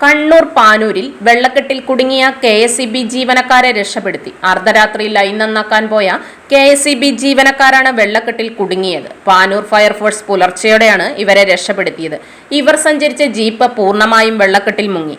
കണ്ണൂർ പാനൂരിൽ വെള്ളക്കെട്ടിൽ കുടുങ്ങിയ K S E B ജീവനക്കാരെ രക്ഷപ്പെടുത്തി. അർദ്ധരാത്രി ലൈൻ നന്നാക്കാൻ പോയ കെ എസ് ഇ ബി ജീവനക്കാരാണ് വെള്ളക്കെട്ടിൽ കുടുങ്ങിയത്. പാനൂർ ഫയർഫോഴ്സ് പുലർച്ചെയോടെയാണ് ഇവരെ രക്ഷപ്പെടുത്തിയത്. ഇവർ സഞ്ചരിച്ച ജീപ്പ് പൂർണമായും വെള്ളക്കെട്ടിൽ മുങ്ങി.